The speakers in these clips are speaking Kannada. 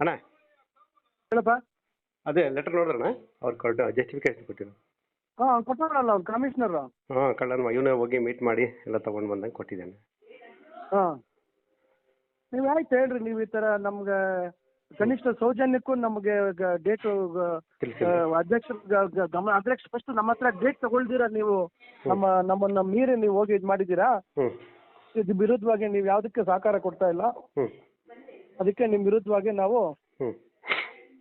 ಅಣ್ಣ? ಹೇಳಪ್ಪ. ಅದೇ ಲೆಟರ್ ನೋಡಿದ್ರಣ್ಣ ಅವ್ರು ಕೊಟ್ಟು ಜಸ್ಟಿಫಿಕೇಶನ್ ಕೊಟ್ಟಿರು. ಹಾಂ ಕೊಟ್ಟವರಲ್ಲ ಅವ್ರು ಕಮಿಷನರು ಹಾಂ ಕಳ್ಳನ ಇವನೇ ಹೋಗಿ ಮೀಟ್ ಮಾಡಿ ಎಲ್ಲ ತೊಗೊಂಡು ಬಂದಂಗೆ ಕೊಟ್ಟಿದ್ದಾನೆ ಹಾಂ. ನೀವು ಆಯ್ತು ಹೇಳ್ರಿ ನೀವು ಈ ಥರ ನಮ್ಗೆ ಕನಿಷ್ಠ ಸೌಜನ್ಯಕ್ಕೂ ನಮಗೆ ಡೇಟ್ ಅಧ್ಯಕ್ಷ ಗಮನ ಅಧ್ಯಕ್ಷ ಫಸ್ಟ್ ನಮ್ಮ ಹತ್ರ ಡೇಟ್ ತಗೊಳ್ದಿರ ನೀವು. ನಮ್ಮ ನಮ್ಮನ್ನ ಮೀರಿ ನೀವು ಹೋಗಿ ಇದು ಮಾಡಿದ್ದೀರಾ? ಇದು ವಿರುದ್ಧವಾಗಿ ನೀವು ಯಾವುದಕ್ಕೆ ಸಹಕಾರ ಕೊಡ್ತಾ ಇಲ್ಲ? ಅದಕ್ಕೆ ನಿಮ್ಮ ವಿರುದ್ಧವಾಗಿ ನಾವು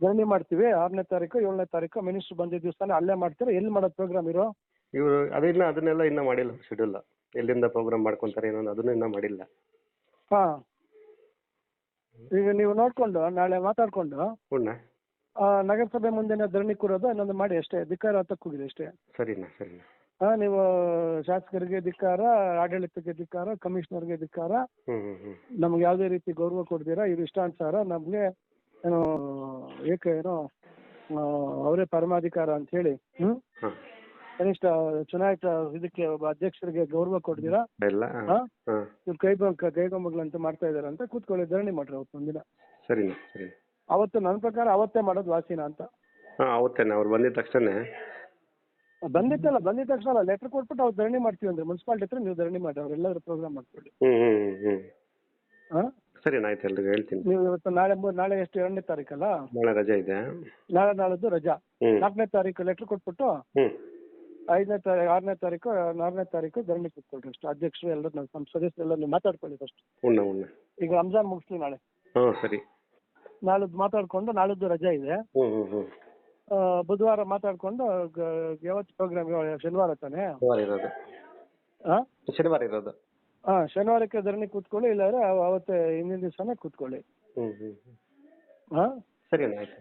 ಧರಣಿ ಮಾಡ್ತೀವಿ. ಆರನೇ ತಾರೀಕು ಏಳನೇ ತಾರೀಕು ಮಿನಿಸ್ಟರ್ ಬಂದಿದ್ದ ದಿವಸನೇ ಅಲ್ಲೇ ಮಾಡ್ತೀರಾ? ಎಲ್ಲಿ ಮಾಡೋದು ಪ್ರೋಗ್ರಾಮ್ ಇರೋ ಇವರು ಅದನ್ನ ಅದನ್ನೆಲ್ಲ ಇನ್ನ ಮಾಡಿಲ್ಲ ಶೆಡ್ಯೂಲ್ ಎಲ್ಲಿಂದ ಪ್ರೋಗ್ರಾಮ್ ಮಾಡ್ಕೊಂತಾರೆ ಏನೋ ಅದನ್ನ ಇನ್ನೂ ಮಾಡಿಲ್ಲ. ಹಾ. ಈಗ ನೀವು ನೋಡ್ಕೊಂಡು ನಾಳೆ ಮಾತಾಡ್ಕೊಂಡು ನಗರಸಭೆ ಮುಂದೆನೇ ಧರಣಿ ಕೂರೋದು ಇನ್ನೊಂದು ಮಾಡಿ ಅಷ್ಟೇ. ಅಧಿಕಾರ ಹತ್ತಕ್ಕೆ ಹೋಗಿದೆ ಅಷ್ಟೇ. ಸರಿನಾ ಸರಿನಾ. ಹಾಂ ನೀವು ಶಾಸಕರಿಗೆ ಧಿಕ್ಕಾರ ಆಡಳಿತಕ್ಕೆ ಧಿಕ್ಕಾರ ಕಮಿಷನರ್ಗೆ ಧಿಕ್ಕಾರ. ನಮ್ಗ್ ನಮ್ಗೆ ಯಾವುದೇ ರೀತಿ ಗೌರವ ಕೊಡ್ತೀರಾ? ಇದು ಇಷ್ಟಾನುಸಾರ ನಮಗೆ ಏನು ಏಕ ಏನೋ ಅವರೇ ಪರಮಾಧಿಕಾರ ಅಂತ ಹೇಳಿ ಹ್ಮ್? ಕನಿಷ್ಠ ಚುನಾಯಿತ ಇದಕ್ಕೆ ಒಬ್ಬ ಅಧ್ಯಕ್ಷರಿಗೆ ಗೌರವ ಕೊಡ್ತೀರಾ? ಇಲ್ಲ ಹಾ? ಹಾಂ? ಹಾಂ. ಇವ್ರು ಕೈ ಮಾಡ್ತಾ ಇದಾರೆ ಅಂತ ಕೂತ್ಕೊಳ್ಳಿ ಧರಣಿ ಮಾಡ್ರಿ ಅವತ್ತು ಒಂದಿನ. ಸರಿ ಸರಿ. ಅವತ್ತು ನನ್ನ ಪ್ರಕಾರ ಅವತ್ತೇ ಮಾಡೋದು ವಾಸಿನ ಅಂತ. ಹಾಂ ಅವತ್ತೇನೆ ಅವ್ರು ಬಂದಿದ ತಕ್ಷಣ ಬಂದಿತ್ತಲ್ಲ ಬಂದಿದ ತಕ್ಷಣ ಲೆಟರ್ ಕೊಟ್ಬಿಟ್ಟು ಅವ್ರು ಧರಣಿ ಮಾಡ್ತೀವಿ ಅಂದ್ರೆ ಮುನ್ಸಿಪಾಲ್ಟಿ ಹತ್ರ ನೀವು ಧರಣಿ ಮಾಡಿ ಅವ್ರೆಲ್ಲರೂ ಪ್ರೋಗ್ರಾಮ್ ಮಾಡ್ಕೊಳ್ಳಿ. ಹ್ಮ್ ಹ್ಞೂ ಹಾ ಸರಿ ಆಯ್ತು ಎಲ್ರಿಗೂ ಹೇಳ್ತೀನಿ. ನೀವು ಇವತ್ತು ನಾಳೆ ನಾಳೆ ಎಷ್ಟು ಎರಡನೇ ತಾರೀಕಲ್ಲ? ನಾಳೆ ರಜೆ ಇದೆ. ನಾಳೆ ನಾಳದ್ದು ರಜಾ. ಹ್ಞೂ ನಾಲ್ಕನೇ ತಾರೀಕು ಲೆಟರ್ ಕೊಟ್ಬಿಟ್ಟು ಹ್ಮ್. ಐದನೇ ತಾರೀಕು ಆರನೇ ತಾರೀಕು ಆರನೇ ತಾರೀಕು ಧರಣಿ ಕೂತ್ಕೊಳ್ರಿ ಅಷ್ಟು. ಅಧ್ಯಕ್ಷರು ಎಲ್ಲರೂ ನಮ್ಮ ನಮ್ಮ ಸದಸ್ಯರೆಲ್ಲ ನೀವು ಮಾತಾಡ್ಕೊಳ್ಳಿ ಫಸ್ಟ್ ಉಣ್ಣ ಉಣ್ಣ. ಈಗ ರಂಜಾನ್ ಮುಗಿಸ್ಲಿ ನಾಳೆ. ಹಾಂ ಸರಿ. ನಾಳದ್ದು ಮಾತಾಡ್ಕೊಂಡು ನಾಳಿದ್ದು ರಜಾ ಇದೆ. ಹ್ಞೂ ಆ, ಬುಧವಾರ ಮಾತಾಡ್ಕೊಂಡು ಗ- ಯಾವತ್ತು ಪ್ರೋಗ್ರಾಮ್ ಶನಿವಾರ ತಾನೇ? ಶನಿವಾರ ಇರೋದು. ಹಾ ಶನಿವಾರ ಇರೋದು. ಹಾ ಶನಿವಾರಕ್ಕೆ ಧರಣಿ ಕೂತ್ಕೊಳ್ಳಿ ಇಲ್ಲಾಂದ್ರೆ ಅವ- ಅವತ್ತೇ ಹಿಂದಿನ ದಿವಸನೇ ಕೂತ್ಕೊಳ್ಳಿ. ಹ್ಞೂ ಹ್ಞೂ ಹ್ಞೂ ಹಾ ಸರಿ ಆಯ್ತು.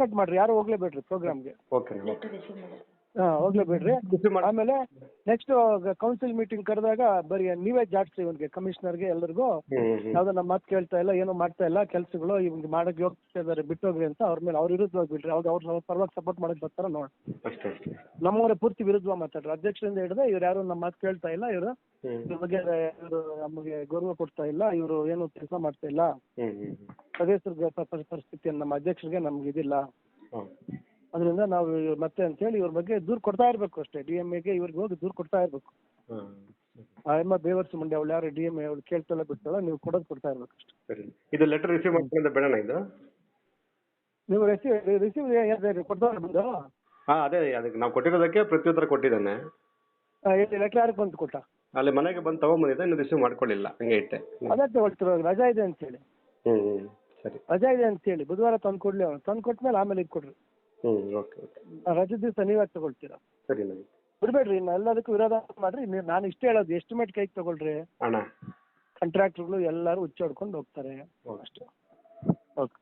ಔಟ್ ಮಾಡ್ರಿ ಯಾರು ಹೋಗ್ಲೇಬೇಡ್ರಿ ಪ್ರೋಗ್ರಾಮ್ಗೆ ಓಕೆನಾ ಹಾ ಹೋಗ್ಲೇಬೇಡ್ರಿ ರಿಸೀವ್ ಮಾಡಿ ಆಮೇಲೆ ನೆಕ್ಸ್ಟ್ ಕೌನ್ಸಿಲ್ ಮೀಟಿಂಗ್ ಕರೆದಾಗ ಬರೀ ನೀವೇ ಜಾಡ್ಸಿ ಇವನ್ಗೆ ಕಮಿಷನರ್ಗೆ ಎಲ್ಲರಿಗೂ ಯಾವ್ದೋ ನಮ್ಮ ಮಾತು ಕೇಳ್ತಾ ಇಲ್ಲ ಏನೂ ಮಾಡ್ತಾ ಇಲ್ಲ ಕೆಲಸಗಳು ಇವ್ಗೆ ಮಾಡಕ್ ಹೋಗ್ತಾ ಇದಾರೆ ಬಿಟ್ಟೋಗ್ರಿ ಅಂತ ಅವ್ರ ಮೇಲೆ ಅವ್ರ ವಿರುದ್ಧವಾಗಿ ಬಿಡ್ರಿ. ಅವಾಗ ಅವ್ರ ಪರವಾಗಿ ಸಪೋರ್ಟ್ ಮಾಡಕ್ ಬರ್ತಾರ ನೋಡಿ. ಅಷ್ಟೇ ಅಷ್ಟೇ. ನಮ್ಮವರೇ ಪೂರ್ತಿ ವಿರುದ್ಧವಾಗಿ ಮಾತಾಡ್ರಿ. ಅಧ್ಯಕ್ಷರಿಂದ ಹಿಡಿದು ಇವ್ರು ಯಾರು ನಮ್ಮ ಮಾತು ಕೇಳ್ತಾ ಇಲ್ಲ ಇವರು ನಮಗೆ ಇವ್ರ ಬಗ್ಗೆ ಇವರು ನಮಗೆ ಗೌರವ ಕೊಡ್ತಾ ಇಲ್ಲ ಇವರು ಏನು ಕೆಲಸ ಮಾಡ್ತಾ ಇಲ್ಲ. ಸದಸ್ಯರ ಪರಿಸ್ಥಿತಿ ನಮ್ಮ ಅಧ್ಯಕ್ಷರಿಗೆ ನಮ್ಗೆ ಇದಿಲ್ಲ. ಅದರಿಂದ ನಾವು ಮತ್ತೆ ಮತ್ತೆ ಅಂತೇಳಿ ಇವ್ರ ಬಗ್ಗೆ ದೂರು ಕೊಡ್ತಾ ಇರ್ಬೇಕು ಅಷ್ಟೇ. ಡಿ ಎಂ ಎಗೆ ಇವ್ರಿಗೆ ಹೋಗಿ ದೂರು ಕೊಡ್ತಾ ಇರ್ಬೇಕು. ಹಾಂ ಆ ಎಮ್ಮ ಬೇವರ್ಸಿ ಮಂಡ್ಯ ಅವಳು ಯಾರು ಡಿ ಎಂ ಎ ಅವಳು ಬಿಡ್ತಾಳ ನೀವು ಕೊಡೋದು ಕೊಡ್ತಾ ಇರ್ಬೇಕು ಅಷ್ಟೇ. ಸರಿ. ಇದು ಲೆಟರ್ ರಿಸೀವ್ ಮಾಡ್ಕೊಂಡ ಬೇಡಣ್ಣ ಇದು? ನೀವು ರಿಸೀವ್ ರಿಸೀವ್ ಕೊಡ್ತಾವ್ರೆ ಬಂದು? ಹಾಂ ಅದೇ ಅದಕ್ಕೆ ನಾವು ಕೊಟ್ಟಿರೋದಕ್ಕೆ ಪ್ರತ್ಯುತ್ತರ ಕೊಟ್ಟಿದ್ದಾನೆ. ಲೆಟ್ರ್ ಯಾರಿಗೆ ಬಂದು ಕೊಟ್ಟ ಅಲ್ಲಿ ಮನೆಗೆ ಬಂದು ತಗೊಂಬಂದಿದ್ದೆ ಇನ್ನು ರಿಸೀವ್ ಮಾಡ್ಕೊಳ್ಳಿಲ್ಲ. ಹಂಗೆ ಇಟ್ಟೆ. ಅದೇ ತಗೊಳ್ತಿರೋ ರಜಾ ಇದೆ ಅಂತ ಹೇಳಿ ಹ್ಞೂ ಸರಿ. ರಜಾ ಇದೆ ಅಂತೇಳಿ ಬುಧವಾರ ತಂದು ಕೊಡ್ಲಿ ಅವ್ನು ತಂದು ಕೊಟ್ಮೇಲೆ ಆಮೇಲೆ ಇದು ಕೊಡ್ರಿ ಹ್ಞೂ ಓಕೆ ಓಕೆ ಆ ರಜೆ ದಿವಸ ನೀವ್ಯಾಕೆ ತಗೊಳ್ತೀರಾ? ಸರಿ ಬಿಡ್ಬೇಡ್ರಿ ಇನ್ನು ಎಲ್ಲದಕ್ಕೂ ವಿರೋಧ ಮಾಡ್ರಿ ನೀವು ನಾನು ಇಷ್ಟೇ ಹೇಳೋದು ಎಸ್ಟಿಮೇಟ್ ಕೈಗೆ ತಗೊಳ್ರಿ. ಅಣ್ಣ. ಕಾಂಟ್ರಾಕ್ಟರ್ಗಳು ಎಲ್ಲರೂ ಹುಚ್ಚಾಡ್ಕೊಂಡು ಹೋಗ್ತಾರೆ. ಓಕೆ. ಅಷ್ಟೇ. ಓಕೆ